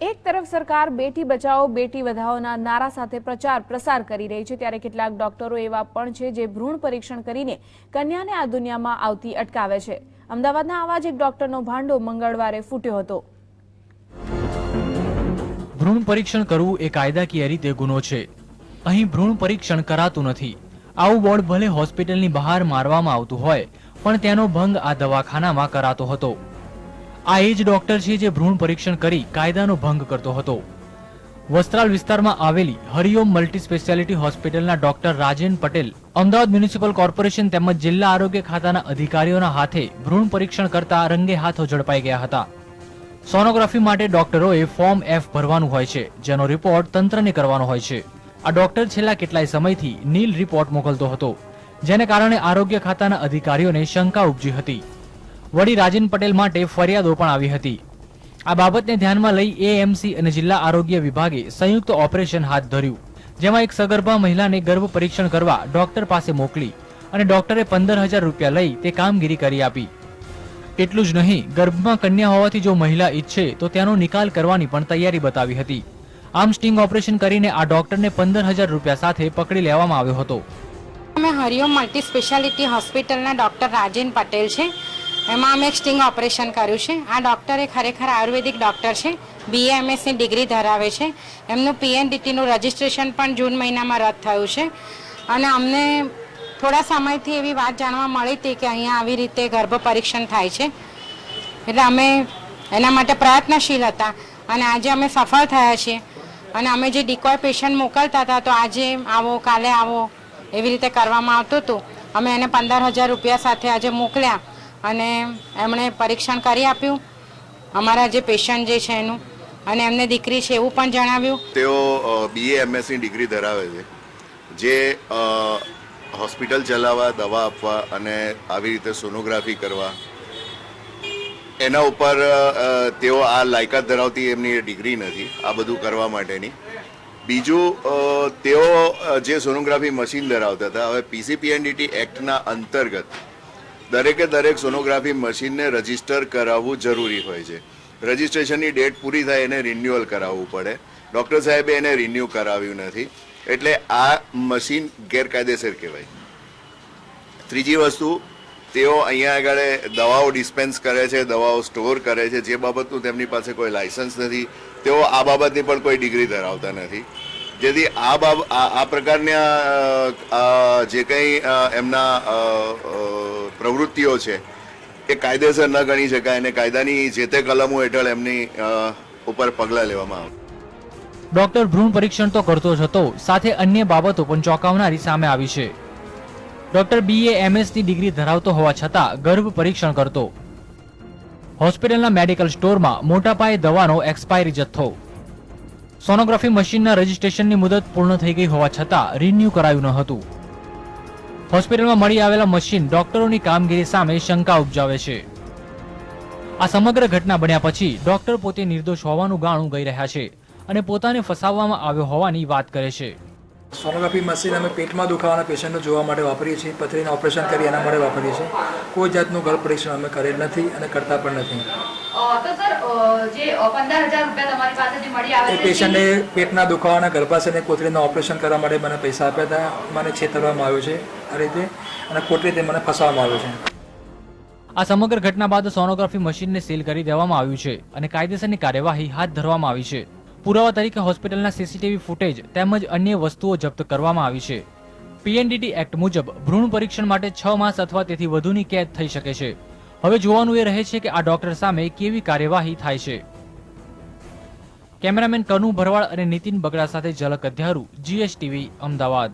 એક તરફ સરકાર બેટી બચાવો, બેટી વધાવોના નારા સાથે પ્રચાર, પ્રસાર કરી રહી છે, ત્યારે કેટલાક ડોક્ટરો એવા પણ છે જે ભ્રૂણ પરીક્ષણ કરીને કન્યાને આ દુનિયામાં આવતી અટકાવે છે. અમદાવાદના આવા જ એક ડોક્ટરનો ભાંડો મંગળવારે ફૂટ્યો હતો. ભ્રૂણ પરીક્ષણ કરવું એ કાયદાકીય રીતે ગુનો છે. અહીં ભ્રૂણ પરીક્ષણ કરાતું નથી. આવું બોર્ડ ભલે હોસ્પિટલની બહાર મારવામાં આવતું હોય, પણ તેનો ભંગ આ દવાખાનામાં કરાતો હતો. આ એ જ ડોક્ટર છે જે ભ્રૂણ પરીક્ષણ કરી કાયદાનો ભંગ કરતો હતો. વસ્ત્રાલ વિસ્તારમાં આવેલી હરિઓમ મલ્ટી સ્પેશિયાલિટી હોસ્પિટલના doctor Rajen Patel Ahmedabad municipal corporation તેમજ જિલ્લા આરોગ્ય ખાતાના અધિકારીઓના હાથે ભ્રૂણ પરીક્ષણ કરતા રંગે હાથો ઝડપાઈ ગયા હતા. સોનોગ્રાફી માટે ડોક્ટરોએ ફોર્મ એફ ભરવાનું હોય છે, જેનો રિપોર્ટ તંત્રને કરવાનો હોય છે. આ ડોક્ટર છેલ્લા કેટલાય સમયથી નીલ રિપોર્ટ મોકલતો હતો, જેને કારણે આરોગ્ય ખાતાના અધિકારીઓને શંકા ઉપજી હતી. વળી રાજેન પટેલ માટે ફરિયાદો પણ આવી હતી. આ બાબતને ધ્યાનમાં લઈ એએમસી અને જિલ્લા આરોગ્ય વિભાગે સંયુક્ત ઓપરેશન હાથ ધર્યું. જેમાં એક સગર્ભા મહિલાને ગર્ભ પરીક્ષણ કરવા ડોક્ટર પાસે મોકલી અને ડોક્ટરે પંદર હજાર રૂપિયા લઈ તે કામગીરી કરી આપી. એટલું જ નહીં, ગર્ભમાં કન્યા હોવાથી જો મહિલા ઈચ્છે તો તેનો નિકાલ કરવાની પણ તૈયારી બતાવી હતી. આમ સ્ટિંગ ઓપરેશન કરીને આ ડોક્ટરને પંદર હજાર રૂપિયા સાથે પકડી લેવામાં આવ્યો હતો. અમે હરિઓમ મલ્ટી સ્પેશિયાલિટી હોસ્પિટલના ડૉક્ટર રાજેન પટેલ છે. એમાં અમે સ્ટિંગ ઓપરેશન કર્યું છે. આ ડૉક્ટર એ ખરેખર આયુર્વેદિક ડૉક્ટર છે. બીએમએસની ડિગ્રી ધરાવે છે. એમનું પીએનડીટીનું રજિસ્ટ્રેશન પણ જૂન મહિનામાં રદ થયું છે. અને અમને થોડા સમયથી એવી વાત જાણવા મળી હતી કે અહીંયા આવી રીતે ગર્ભ પરીક્ષણ થાય છે. એટલે અમે એના માટે પ્રયત્નશીલ હતા. અને આજે અમે સફળ થયા છીએ. અને અમે જે ડિકોય પેશન્ટ મોકલતા હતા, તો આજે આવો, કાલે આવો એવી રીતે કરવામાં આવતું હતું. અમે એને પંદર હજાર રૂપિયા સાથે આજે મોકલ્યા. અને એમણે પરીક્ષણ કરી આપ્યું. અમારા જે પેશન્ટ જે છે એનું. અને એમને દીકરી છે એવું પણ જણાવ્યું. તેઓ બીએ એમએસની ડિગ્રી ધરાવે છે. જે હોસ્પિટલ ચલાવવા, દવા આપવા અને આવી રીતે સોનોગ્રાફી કરવા. એના ઉપર તેઓ આ લાયકાત ધરાવતી એમની ડિગ્રી નથી. આ બધું કરવા માટેની. બીજું તેઓ જે સોનોગ્રાફી મશીન ધરાવતા હતા, હવે પીસીપીએનડીટી એક્ટના અંતર્ગત દરેકે દરેક સોનોગ્રાફી મશીનને રજિસ્ટર કરાવવું જરૂરી હોય છે. રજીસ્ટ્રેશનની ડેટ પૂરી થાય એને રિન્યુઅલ કરાવવું પડે. ડૉક્ટર સાહેબે એને રિન્યૂ કરાવ્યું નથી. એટલે આ મશીન ગેરકાયદેસર કહેવાય. ત્રીજી વસ્તુ, તેઓ અહીંયા આગળ દવાઓ ડિસ્પેન્સ કરે છે, દવાઓ સ્ટોર કરે છે. જે બાબતનું તેમની પાસે કોઈ લાયસન્સ નથી, તેઓ આ બાબતની પણ કોઈ ડિગ્રી ધરાવતા નથી. જેથી આ બાબ, આ પ્રકારના જે કંઈ એમના પ્રવૃત્તિઓ છે, એ કાયદેસર ન ગણી શકાય અને કાયદાની જે તે કલમો હેઠળ એમની ઉપર પગલાં લેવામાં આવે. ડોક્ટર ભ્રૂણ પરીક્ષણ તો કરતો જ હતો, સાથે અન્ય બાબતો પણ ચોંકાવનારી સામે આવી છે. ડોક્ટર એ એમએસની ડિગ્રી ધરાવતો હોવા છતાં ગર્ભ પરીક્ષણ કરતો. હોસ્પિટલના મેડિકલ સ્ટોરમાં મોટા પાયે દવાનો એક્સપાયરી જથ્થો. સોનોગ્રાફી મશીનના રજિસ્ટ્રેશનની મુદત પૂર્ણ થઈ ગઈ હોવા છતાં રિન્યૂ કરાયું ન હતું. હોસ્પિટલમાં મળી આવેલા મશીન ડોક્ટરોની કામગીરી સામે શંકા ઉપજાવે છે. આ સમગ્ર ઘટના બન્યા પછી ડોક્ટર પોતે નિર્દોષ હોવાનું ગાણું ગઈ રહ્યા છે અને પોતાને ફસાવવામાં આવ્યો હોવાની વાત કરે છે. સોનોગ્રાફી મશીન અમે પેટમાં દુખાવાના પેશન્ટને જોવા માટે વાપરીએ છીએ પથરીનું ઓપરેશન કરી એના માટે વાપરીએ છીએ. કોઈ જાતનું ગર્ભ પરીક્ષણ અમે કરેલ નથી અને કરતા પણ નથી. જે પંદર હજાર રૂપિયા તમારી પાસેથી મળી આવે છે પેશન્ટે પેટના દુખાવાના ગર્ભાશયને કોથળીનું ઓપરેશન કરવા માટે મને પૈસા આપ્યા હતા મને છેતરવામાં આવ્યો છે આ રીતે અને ખોટી રીતે મને ફસાવવામાં આવ્યો છે. આ સમગ્ર ઘટના બાદ સોનોગ્રાફી મશીનને સીલ કરી દેવામાં આવ્યું છે અને કાયદેસરની કાર્યવાહી હાથ ધરવામાં આવી છે. પુરાવા તરીકે હોસ્પિટલના સીસીટીવી ફૂટેજ તેમજ અન્ય વસ્તુઓ જપ્ત કરવામાં આવી છે. પીએનડીટી એક્ટ મુજબ ભ્રૂણ પરીક્ષણ માટે છ માસ અથવા તેથી વધુની કેદ થઈ શકે છે. હવે જોવાનું એ રહે છે કે આ ડોક્ટર સામે કેવી કાર્યવાહી થાય છે. કેમેરામેન કનુ ભરવાડ અને નીતિન બગડા સાથે ઝલક અધ્યારુ જીએસટીવી અમદાવાદ.